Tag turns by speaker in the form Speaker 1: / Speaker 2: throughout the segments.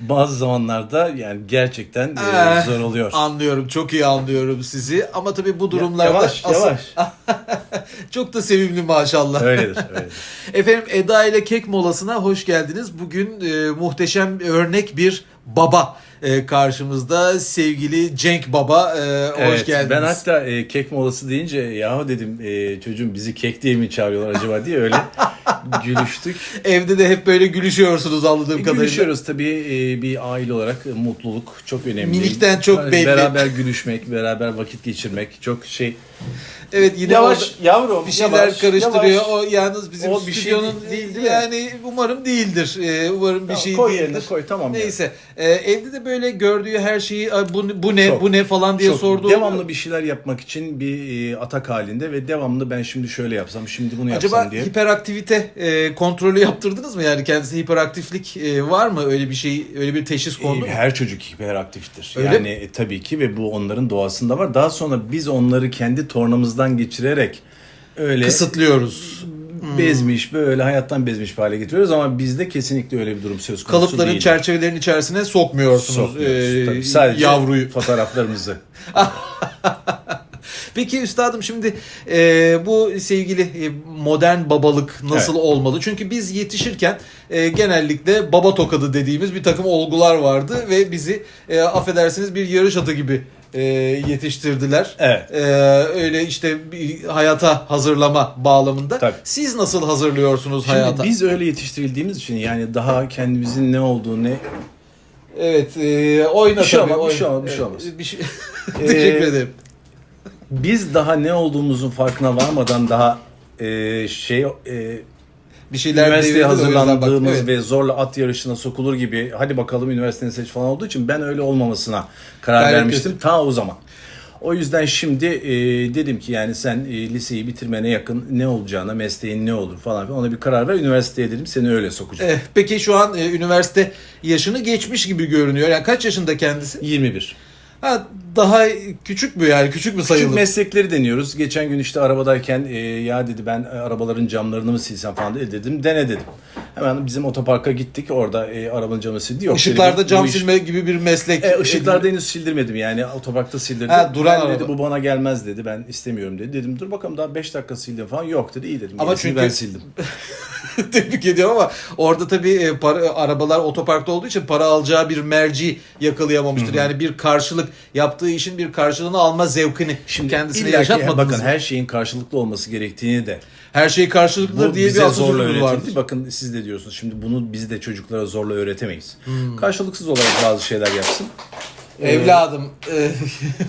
Speaker 1: bazı zamanlarda yani gerçekten e,
Speaker 2: Eh,
Speaker 1: zor oluyor.
Speaker 2: Anlıyorum, çok iyi anlıyorum sizi. Ama tabii bu durumlarda
Speaker 1: yavaş,
Speaker 2: asıl-
Speaker 1: yavaş.
Speaker 2: çok da sevimli maşallah.
Speaker 1: Öyledir, öyledir.
Speaker 2: Efendim Eda ile Kek Molası'na hoş geldiniz. Bugün e, muhteşem örnek bir baba e, karşımızda. Sevgili Cenk Baba e, hoş
Speaker 1: Evet,
Speaker 2: geldiniz.
Speaker 1: Ben hatta e, kek molası deyince yahu dedim e, çocuğum bizi kek diye mi çağırıyorlar acaba diye öyle gülüştük.
Speaker 2: Evde de hep böyle gülüşüyorsunuz anladığım kadarıyla.
Speaker 1: Gülüşüyoruz tabii e, bir aile olarak e, mutluluk çok önemli.
Speaker 2: Minikten çok belli.
Speaker 1: Beraber gülüşmek, beraber vakit geçirmek çok şey.
Speaker 2: Evet yine
Speaker 1: Yavaş yavrum
Speaker 2: bir şeyler
Speaker 1: yavaş,
Speaker 2: karıştırıyor.
Speaker 1: yavaş.
Speaker 2: O yalnız bizim
Speaker 1: O bir şey
Speaker 2: stüdyonun
Speaker 1: değil-
Speaker 2: değil,
Speaker 1: değil mi?
Speaker 2: yani umarım değildir. E, umarım bir
Speaker 1: Tamam,
Speaker 2: şey
Speaker 1: koy
Speaker 2: değildir.
Speaker 1: yerine koy tamam.
Speaker 2: Neyse. e, evde de böyle gördüğü her şeyi "Ay, bu, bu ne
Speaker 1: Çok.
Speaker 2: bu ne falan diye
Speaker 1: Çok
Speaker 2: sorduğu
Speaker 1: devamlı bir şeyler yapmak için bir e, atak halinde ve devamlı ben şimdi şöyle yapsam, şimdi bunu yapsam
Speaker 2: Acaba
Speaker 1: diye.
Speaker 2: hiperaktivite e, kontrolü yaptırdınız mı? Yani kendisi hiperaktiflik e, var mı? Öyle bir şey, öyle bir teşhis kondu
Speaker 1: E? Her çocuk hiperaktiftir.
Speaker 2: Öyle
Speaker 1: yani
Speaker 2: mi?
Speaker 1: e, tabii ki ve bu onların doğasında var. Daha sonra biz onları kendi tornamızdan geçirerek öyle
Speaker 2: Kısıtlıyoruz.
Speaker 1: bezmiş, böyle hayattan bezmiş bir hale getiriyoruz ama bizde kesinlikle öyle bir durum söz konusu
Speaker 2: Kalıpların
Speaker 1: değil.
Speaker 2: çerçevelerin içerisine sokmuyorsunuz
Speaker 1: Sokmuyoruz.
Speaker 2: e,
Speaker 1: Tabii, sadece
Speaker 2: yavruyu.
Speaker 1: fotoğraflarımızı.
Speaker 2: Peki üstadım şimdi e, bu sevgili e, modern babalık nasıl
Speaker 1: Evet.
Speaker 2: olmalı? Çünkü biz yetişirken e, genellikle baba tokadı dediğimiz bir takım olgular vardı ve bizi e, affedersiniz bir yarış atı gibi e, yetiştirdiler.
Speaker 1: Evet.
Speaker 2: E, öyle işte bir hayata hazırlama bağlamında.
Speaker 1: Tabii.
Speaker 2: Siz nasıl hazırlıyorsunuz
Speaker 1: Şimdi
Speaker 2: hayata?
Speaker 1: biz öyle yetiştirildiğimiz için yani daha kendimizin ne olduğu ne
Speaker 2: Evet, e, oyna
Speaker 1: Bir şey
Speaker 2: tabii.
Speaker 1: olmaz, bir şey olmaz, bir şey olmaz.
Speaker 2: Bir şey-
Speaker 1: Ee,
Speaker 2: Teşekkür ederim.
Speaker 1: biz daha ne olduğumuzun farkına varmadan daha e, şey e,
Speaker 2: Bir şeyler
Speaker 1: üniversiteye
Speaker 2: devrildi de o yüzden bak-
Speaker 1: hazırlandığımız
Speaker 2: evet.
Speaker 1: ve zorla at yarışına sokulur gibi hadi bakalım üniversiteni seç falan olduğu için ben öyle olmamasına karar
Speaker 2: Gayret
Speaker 1: vermiştim ta o zaman. O yüzden şimdi e, dedim ki yani sen e, liseyi bitirmene yakın ne olacağına, mesleğin ne olur falan filan ona bir karar ver. Üniversiteye dedim seni öyle sokacağım.
Speaker 2: Eh, peki şu an e, üniversite yaşını geçmiş gibi görünüyor. Yani kaç yaşında kendisi?
Speaker 1: 21.
Speaker 2: Ha, daha küçük mü yani? Küçük mü sayılır?
Speaker 1: Küçük meslekleri deniyoruz. Geçen gün işte arabadayken e, ya dedi ben e, arabaların camlarını mı silsem falan dedi. dedim. Dene dedim. Hemen bizim otoparka gittik. Orada e, arabanın camı sildi. Yok,
Speaker 2: Işıklarda
Speaker 1: bu
Speaker 2: cam
Speaker 1: iş-
Speaker 2: silme gibi bir meslek.
Speaker 1: E, ışıklarda henüz sildirmedim yani otoparkta sildirdim.
Speaker 2: Ha, duran
Speaker 1: ben dedi bu bana gelmez dedi ben istemiyorum dedi. Dedim dur bakalım daha 5 dakika sildim falan yok dedi iyi dedim.
Speaker 2: Ama çünkü-
Speaker 1: ben sildim.
Speaker 2: Tebrik ediyorum ama orada tabii e, para, arabalar otoparkta olduğu için para alacağı bir merci yakalayamamıştır. Yani bir karşılık yaptığı işin bir karşılığını alma zevkini
Speaker 1: Şimdi
Speaker 2: kendisine yaşatmadınız.
Speaker 1: bakın
Speaker 2: mı?
Speaker 1: her şeyin karşılıklı olması gerektiğini de
Speaker 2: her şey karşılıklıdır
Speaker 1: bu
Speaker 2: diye bir
Speaker 1: zorla öğretildi.
Speaker 2: vardır.
Speaker 1: Bakın siz de diyorsunuz şimdi bunu biz de çocuklara zorla öğretemeyiz.
Speaker 2: Hmm.
Speaker 1: Karşılıksız olarak bazı şeyler yapsın.
Speaker 2: Evladım. e,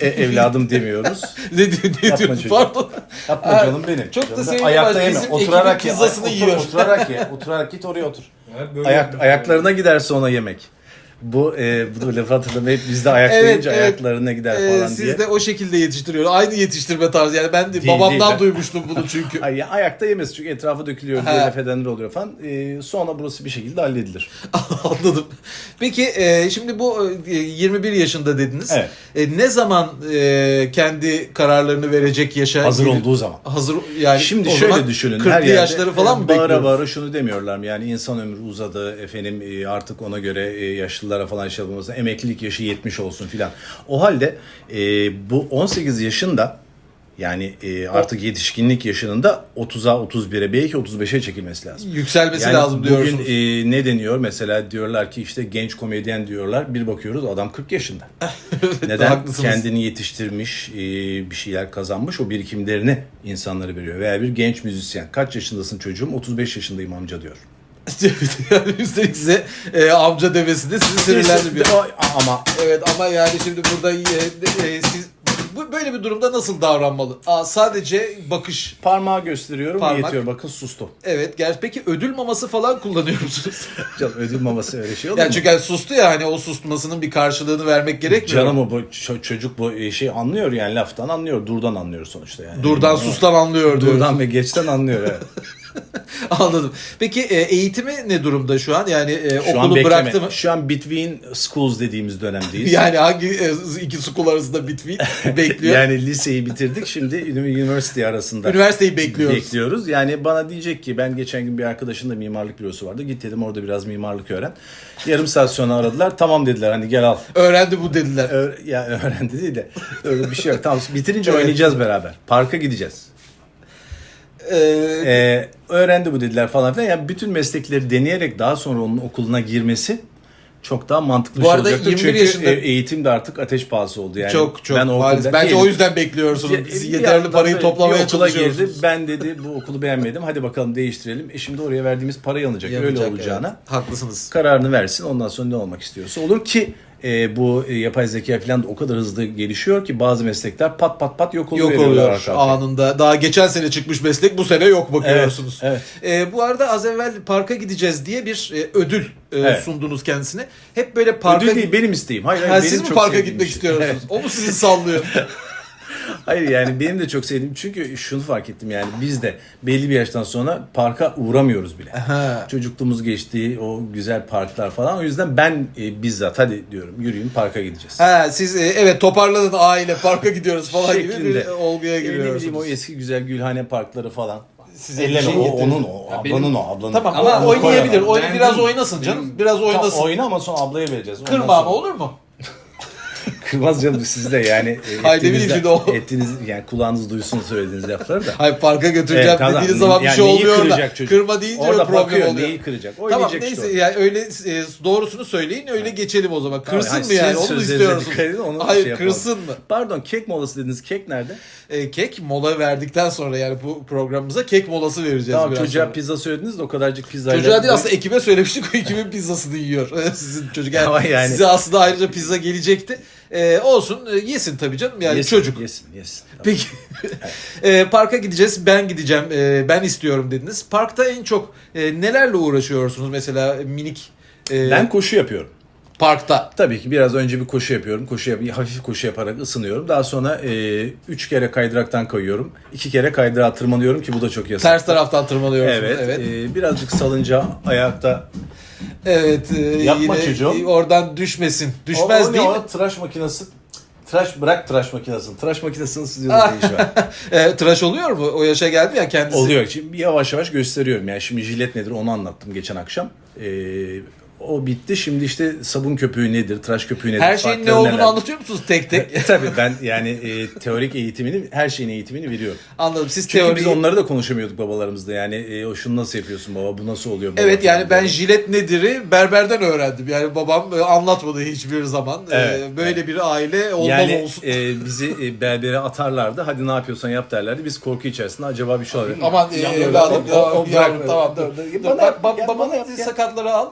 Speaker 1: E, evladım demiyoruz.
Speaker 2: ne diyor ne
Speaker 1: Yapma
Speaker 2: diyor?
Speaker 1: çocuğum.
Speaker 2: Pardon.
Speaker 1: Yapma
Speaker 2: Ha,
Speaker 1: canım benim.
Speaker 2: çok da
Speaker 1: Canım,
Speaker 2: sevimli
Speaker 1: Ayakta yeme.
Speaker 2: bizim
Speaker 1: Oturarak
Speaker 2: ekibin
Speaker 1: ye.
Speaker 2: pizzasını
Speaker 1: Otur-
Speaker 2: yiyor.
Speaker 1: Oturarak ye. Oturarak git oraya otur.
Speaker 3: böyle
Speaker 1: Ayak, ayaklarına giderse ona yemek. Bu e, bu lafı hatırlamayı hep bizde ayak
Speaker 2: Evet, evet.
Speaker 1: ayaklarına gider
Speaker 2: Ee,
Speaker 1: falan
Speaker 2: siz
Speaker 1: diye.
Speaker 2: de o şekilde yetiştiriyor. Aynı yetiştirme tarzı. Yani ben de
Speaker 1: Değil,
Speaker 2: babamdan
Speaker 1: değil.
Speaker 2: duymuştum bunu çünkü.
Speaker 1: Ay, ya ayakta yemez çünkü etrafı dökülüyor diye laf edenler oluyor falan. E, sonra burası bir şekilde halledilir.
Speaker 2: Anladım. Peki e, şimdi bu e, 21 yaşında dediniz.
Speaker 1: Evet.
Speaker 2: E, ne zaman e, kendi kararlarını verecek yaşa
Speaker 1: Hazır
Speaker 2: gelir?
Speaker 1: olduğu zaman.
Speaker 2: Hazır yani
Speaker 1: Şimdi şöyle düşünün.
Speaker 2: 40'lı
Speaker 1: her yerde
Speaker 2: yaşları falan mı
Speaker 1: bağıra
Speaker 2: bekliyoruz?
Speaker 1: bağıra şunu demiyorlar mı? Yani insan ömrü uzadı efendim e, artık ona göre e, yaşlılara falan şey yapılması emeklilik yaşı 70 olsun filan. O halde e, bu 18 yaşında yani e, artık yetişkinlik yaşında 30'a 31'e belki 35'e çekilmesi lazım.
Speaker 2: Yükselmesi
Speaker 1: Yani
Speaker 2: lazım
Speaker 1: bugün
Speaker 2: diyorsunuz.
Speaker 1: e, ne deniyor? Mesela diyorlar ki işte genç komedyen diyorlar. Bir bakıyoruz adam 40 yaşında. Neden?
Speaker 2: haklısınız.
Speaker 1: Kendini yetiştirmiş, e, bir şeyler kazanmış. O birikimlerini insanlara veriyor. Veya bir genç müzisyen. Kaç yaşındasın çocuğum? 35 yaşındayım amca diyor.
Speaker 2: Yani üstelik size e, amca demesi de sizi sinirlendiriyor.
Speaker 1: Ama
Speaker 2: Evet ama yani şimdi burada e, e, siz bu böyle bir durumda nasıl davranmalı? Aa, sadece bakış.
Speaker 1: parmağı gösteriyorum
Speaker 2: Parmak.
Speaker 1: yetiyor. Bakın sustum.
Speaker 2: Evet. Gerçi peki ödül maması falan kullanıyor musunuz?
Speaker 1: Canım ödül maması öyle şey olur
Speaker 2: yani
Speaker 1: mu?
Speaker 2: çünkü yani sustu ya hani o susmasının bir karşılığını vermek gerekmiyor.
Speaker 1: Canım o bu ço- çocuk bu e, şey anlıyor yani laftan anlıyor. Durdan anlıyor sonuçta yani.
Speaker 2: Durdan
Speaker 1: Yani,
Speaker 2: sustan anlıyor diyoruz.
Speaker 1: Durdan ve geçten anlıyor evet.
Speaker 2: Anladım. Peki e, eğitimi ne durumda şu an? Yani e,
Speaker 1: Şu an
Speaker 2: okulu
Speaker 1: bekleme.
Speaker 2: bıraktı mı?
Speaker 1: Şu an between schools dediğimiz dönemdeyiz.
Speaker 2: Yani hangi e, iki sukul arasında bitvi bekliyor?
Speaker 1: Yani liseyi bitirdik şimdi üniversite arasında.
Speaker 2: Üniversiteyi bekliyoruz.
Speaker 1: Bekliyoruz. Yani bana diyecek ki ben geçen gün bir arkadaşın da mimarlık bürosu vardı. Git dedim orada biraz mimarlık öğren. Yarım saat sonra aradılar. Tamam dediler hani gel al.
Speaker 2: Öğrendi bu dediler.
Speaker 1: Ö- ya öğrendi değil de öyle bir şey yok. Tamam bitirince
Speaker 2: Evet.
Speaker 1: oynayacağız beraber. Parka gideceğiz.
Speaker 2: Ee,
Speaker 1: Ee, öğrendi bu dediler falan filan. Yani bütün meslekleri deneyerek daha sonra onun okuluna girmesi çok daha mantıklı
Speaker 2: Bu
Speaker 1: şey
Speaker 2: arada
Speaker 1: olacaktır.
Speaker 2: 21
Speaker 1: Çünkü
Speaker 2: yaşında-
Speaker 1: e, eğitim de artık ateş pahası oldu. Yani
Speaker 2: çok çok
Speaker 1: ben
Speaker 2: maalesef. Bence
Speaker 1: değilim.
Speaker 2: o yüzden bekliyorsunuz. Siz
Speaker 1: bir
Speaker 2: yeterli parayı toplamaya
Speaker 1: okula girdi.
Speaker 2: çalışıyorsunuz.
Speaker 1: Ben dedi bu okulu beğenmedim. Hadi bakalım değiştirelim. E şimdi oraya verdiğimiz para yanacak. Öyle olacağına
Speaker 2: evet. Haklısınız.
Speaker 1: kararını versin. Ondan sonra ne olmak istiyorsa olur ki e, bu e, yapay zeka falan da o kadar hızlı gelişiyor ki bazı meslekler pat pat pat yok oluyor.
Speaker 2: Yok oluyor anında. Daha geçen sene çıkmış meslek bu sene yok bakıyorsunuz.
Speaker 1: Evet,
Speaker 2: Ee, bu arada az evvel parka gideceğiz diye bir e, ödül e,
Speaker 1: Evet.
Speaker 2: sundunuz kendisine. Hep böyle parka
Speaker 1: Ödül değil benim isteğim. Hayır, hayır
Speaker 2: Ha,
Speaker 1: benim
Speaker 2: siz mi parka gitmek
Speaker 1: şey.
Speaker 2: istiyorsunuz?
Speaker 1: Evet.
Speaker 2: O mu sizi sallıyor?
Speaker 1: Hayır yani benim de çok sevdiğim çünkü şunu fark ettim yani biz de belli bir yaştan sonra parka uğramıyoruz bile.
Speaker 2: Ha.
Speaker 1: Çocukluğumuz geçtiği o güzel parklar falan o yüzden ben e, bizzat hadi diyorum yürüyün parka gideceğiz.
Speaker 2: ha siz e, evet toparladın aile parka gidiyoruz falan gibi bir
Speaker 1: Şeklinde.
Speaker 2: olguya
Speaker 1: E, ne bileyim
Speaker 2: giriyorsunuz.
Speaker 1: o eski güzel Gülhane parkları falan.
Speaker 2: Size
Speaker 1: Elleme
Speaker 2: şey
Speaker 1: o onun o
Speaker 3: Ya
Speaker 1: ablanın
Speaker 3: benim-
Speaker 1: o ablanın.
Speaker 2: Tamam
Speaker 3: Ama
Speaker 2: oynayabilir.
Speaker 1: koyamam.
Speaker 2: Oyn-
Speaker 3: Ben
Speaker 2: biraz oynasın canım. Biraz
Speaker 1: Tamam,
Speaker 2: oynasın.
Speaker 1: oyna ama sonra ablaya vereceğiz. Ondan
Speaker 2: Kırma ama olur mu?
Speaker 1: Kırmaz canım siz de yani. e,
Speaker 2: Hayır, ne bileyim şimdi o-
Speaker 1: Ettiğiniz yani kulağınız duysun söylediğiniz lafları da.
Speaker 2: Hayır parka götüreceğim
Speaker 1: Evet, tamam.
Speaker 2: dediğiniz zaman bir
Speaker 1: Yani
Speaker 2: şey
Speaker 1: neyi
Speaker 2: olmuyor da.
Speaker 1: çocuk?
Speaker 2: Kırma deyince
Speaker 1: Orada
Speaker 2: bir problem
Speaker 1: bakıyor,
Speaker 2: oluyor.
Speaker 1: neyi kıracak?
Speaker 2: Tamam
Speaker 1: Oynayacak
Speaker 2: neyse
Speaker 1: işte.
Speaker 2: yani öyle e, doğrusunu söyleyin öyle geçelim o zaman.
Speaker 1: Tamam,
Speaker 2: Kırsın
Speaker 1: yani
Speaker 2: mı yani onu
Speaker 1: dikkat edin, onu
Speaker 2: Hayır
Speaker 1: şey yapalım.
Speaker 2: kırsın mı?
Speaker 1: Pardon kek molası dediniz. Kek nerede?
Speaker 2: E, kek mola verdikten sonra yani bu programımıza kek molası vereceğiz
Speaker 1: Tamam
Speaker 2: biraz
Speaker 1: çocuğa
Speaker 2: sonra.
Speaker 1: pizza söylediniz de o kadarcık pizzayla.
Speaker 2: Çocuğa değil aslında ekibe söylemiştik o ekibin pizzasını yiyor. Sizin çocuk yani,
Speaker 1: yani-
Speaker 2: size aslında ayrıca pizza gelecekti. E, olsun e, yesin tabii canım yani
Speaker 1: yesin,
Speaker 2: çocuk.
Speaker 1: Yesin yesin. Tamam.
Speaker 2: Peki e, parka gideceğiz ben gideceğim e, ben istiyorum dediniz. Parkta en çok e, nelerle uğraşıyorsunuz mesela minik e,
Speaker 1: Ben koşu yapıyorum.
Speaker 2: parkta?
Speaker 1: Tabii ki biraz önce bir koşu yapıyorum. Koşu yap hafif koşu yaparak ısınıyorum. Daha sonra e, üç kere kaydıraktan kayıyorum. iki kere kaydırağa tırmanıyorum ki bu da çok yasak.
Speaker 2: Ters taraftan tırmalıyorsunuz.
Speaker 1: Evet.
Speaker 2: Evet.
Speaker 1: e, birazcık salınca ayakta.
Speaker 2: Evet. e,
Speaker 1: Yapma
Speaker 2: yine
Speaker 1: çocuğum.
Speaker 2: oradan düşmesin.
Speaker 1: O-
Speaker 2: Düşmez
Speaker 1: o ne
Speaker 2: değil mi?
Speaker 1: o? Tıraş makinesi. Tıraş bırak tıraş makinesini. Tıraş makinesinin stüdyoda
Speaker 2: Ah.
Speaker 1: ne?
Speaker 2: E, tıraş oluyor mu? O yaşa geldi ya kendisi.
Speaker 1: Oluyor. Şimdi yavaş yavaş gösteriyorum. Yani şimdi jilet nedir onu anlattım geçen akşam. Ee, o bitti. Şimdi işte sabun köpüğü nedir, tıraş köpüğü nedir?
Speaker 2: Her şeyin ne olduğunu
Speaker 1: neler?
Speaker 2: anlatıyor musunuz tek tek?
Speaker 1: Tabii ben yani e, teorik eğitimini, her şeyin eğitimini veriyorum.
Speaker 2: Anladım. Siz
Speaker 1: Çünkü
Speaker 2: teori
Speaker 1: biz onları da konuşamıyorduk babalarımızda. Yani e, o şunu nasıl yapıyorsun baba, bu nasıl oluyor baba?
Speaker 2: Evet yani ben jilet nedir'i berberden öğrendim. Yani babam e, anlatmadı hiçbir zaman. E,
Speaker 1: Evet,
Speaker 2: böyle bir aile olmaz
Speaker 1: yani
Speaker 2: olsun.
Speaker 1: e, bizi e, berbere atarlardı. Hadi ne yapıyorsan yap derlerdi. Biz korku içerisinde acaba bir şey olabilir.
Speaker 2: Aman e, evladım tamam
Speaker 1: dur, Bana bana gel.
Speaker 2: sakatları al.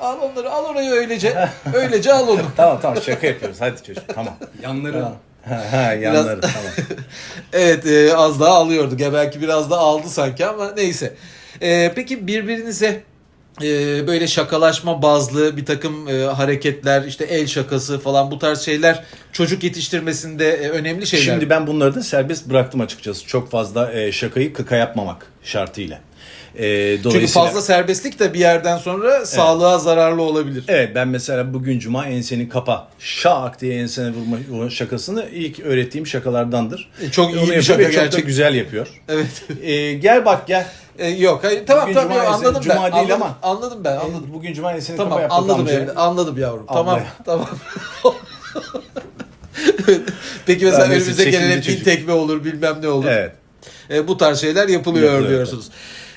Speaker 2: Al onları al orayı öylece. öylece al onu.
Speaker 1: Tamam tamam şaka yapıyoruz. Hadi çocuk tamam.
Speaker 3: Yanları
Speaker 1: Ha, ha yanları tamam.
Speaker 2: Evet e, az daha alıyorduk. Ya belki biraz da aldı sanki ama neyse. E, peki birbirinize e, böyle şakalaşma bazlı bir takım e, hareketler işte el şakası falan bu tarz şeyler çocuk yetiştirmesinde e, önemli şeyler.
Speaker 1: Şimdi ben bunları da serbest bıraktım açıkçası. Çok fazla e, şakayı kıka yapmamak şartıyla. E,
Speaker 2: Çünkü
Speaker 1: dolayısıyla
Speaker 2: fazla serbestlik de bir yerden sonra sağlığa zararlı olabilir.
Speaker 1: Evet ben mesela bugün cuma enseni kapa şak diye ensene vurma şakasını ilk öğrettiğim şakalardandır.
Speaker 2: E, çok iyi
Speaker 1: Onu
Speaker 2: bir
Speaker 1: yapıyor
Speaker 2: şaka
Speaker 1: ve çok da güzel yapıyor.
Speaker 2: Evet.
Speaker 1: E, gel bak gel.
Speaker 2: E, yok hayır tamam
Speaker 1: Bugün
Speaker 2: tamam
Speaker 1: cuma ise
Speaker 2: anladım
Speaker 1: cuma
Speaker 2: ben.
Speaker 1: değil
Speaker 2: anladım,
Speaker 1: ama.
Speaker 2: anladım ben anladım.
Speaker 1: Anladım. Bugün cuma enseni
Speaker 2: Tamam
Speaker 1: kapa yaptık
Speaker 2: anladım evladım, anladım yavrum. Tamam
Speaker 1: Ablaya.
Speaker 2: tamam. Peki mesela önümüze gelen
Speaker 1: çekimli
Speaker 2: hep bin
Speaker 1: çocuk.
Speaker 2: tekme olur bilmem ne olur.
Speaker 1: Evet.
Speaker 2: E, bu tarz şeyler yapılıyor,
Speaker 1: Yapılıyor,
Speaker 2: diyorsunuz.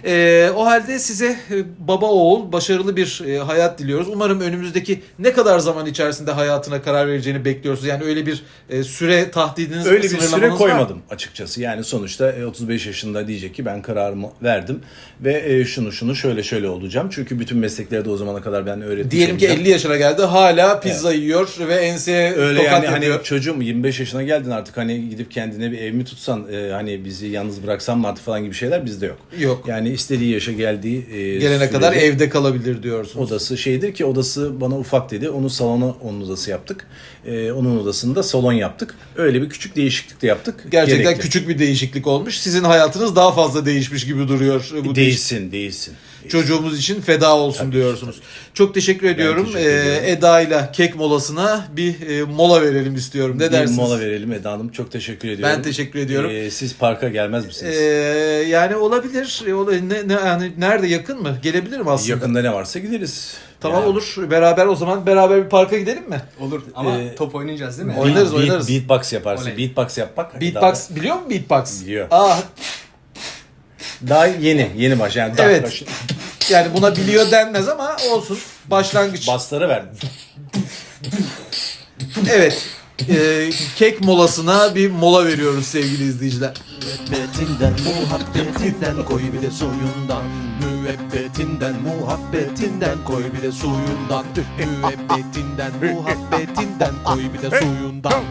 Speaker 2: E, o halde size e, baba oğul başarılı bir e, hayat diliyoruz. Umarım önümüzdeki ne kadar zaman içerisinde hayatına karar vereceğini bekliyorsunuz. Yani öyle bir e, süre tahdidiniz
Speaker 1: Öyle bir süre
Speaker 2: sınırlamanız var
Speaker 1: koymadım açıkçası. Yani sonuçta e, 35 yaşında diyecek ki ben kararımı verdim ve e, şunu şunu şöyle şöyle olacağım. Çünkü bütün mesleklerde o zamana kadar ben öğretmiş
Speaker 2: Diyelim ki
Speaker 1: olacağım.
Speaker 2: 50 yaşına geldi hala pizza yiyor ve enseye
Speaker 1: Öyle
Speaker 2: tokat
Speaker 1: yani
Speaker 2: yapıyor.
Speaker 1: hani çocuğum 25 yaşına geldin artık hani gidip kendine bir ev mi tutsan e, hani bizi yalnız bıraksan mı artık falan gibi şeyler bizde yok.
Speaker 2: Yok.
Speaker 1: Yani istediği yaşa geldiği e,
Speaker 2: Gelene kadar
Speaker 1: sürede
Speaker 2: evde kalabilir diyorsunuz.
Speaker 1: odası şeydir ki odası bana ufak dedi. Onu salona onun odası yaptık. E, onun odasında salon yaptık. Öyle bir küçük değişiklik de yaptık.
Speaker 2: Gerçekten
Speaker 1: Gerekli.
Speaker 2: küçük bir değişiklik olmuş. Sizin hayatınız daha fazla değişmiş gibi duruyor. Bu değiş-
Speaker 1: değişsin, değişsin.
Speaker 2: Çocuğumuz için feda olsun diyorsunuz. Çok teşekkür ediyorum.
Speaker 1: teşekkür ediyorum.
Speaker 2: Ee, Eda ile kek molasına bir e, mola verelim istiyorum. Ne
Speaker 1: bir
Speaker 2: dersiniz?
Speaker 1: mola verelim Eda Hanım. Çok teşekkür ediyorum.
Speaker 2: Ben teşekkür ediyorum.
Speaker 1: E, siz parka gelmez misiniz?
Speaker 2: Ee, yani olabilir. E, Ne, ne, yani nerede yakın mı? Gelebilirim aslında.
Speaker 1: Yakında ne varsa gideriz.
Speaker 2: Tamam
Speaker 1: Yani.
Speaker 2: olur. Beraber o zaman beraber bir parka gidelim mi?
Speaker 3: Olur ama
Speaker 1: Ee,
Speaker 3: top oynayacağız değil mi?
Speaker 2: Oynarız,
Speaker 1: Beat-
Speaker 2: oynarız.
Speaker 1: Beatbox yaparsın.
Speaker 3: Oley.
Speaker 1: Beatbox yapmak.
Speaker 2: Beatbox biliyor musun beatbox?
Speaker 1: Biliyor.
Speaker 2: Aa,
Speaker 1: Daha yeni, yeni baş. Yani daha
Speaker 2: Evet.
Speaker 1: baş-
Speaker 2: yani buna biliyor denmez ama olsun. Başlangıç.
Speaker 1: basları ver.
Speaker 2: Evet. Ee, kek molasına bir mola veriyoruz sevgili izleyiciler.
Speaker 4: Müebbetinden muhabbetinden koy bir de suyundan Müebbetinden muhabbetinden koy bir de suyundan Müebbetinden muhabbetinden koy bir de suyundan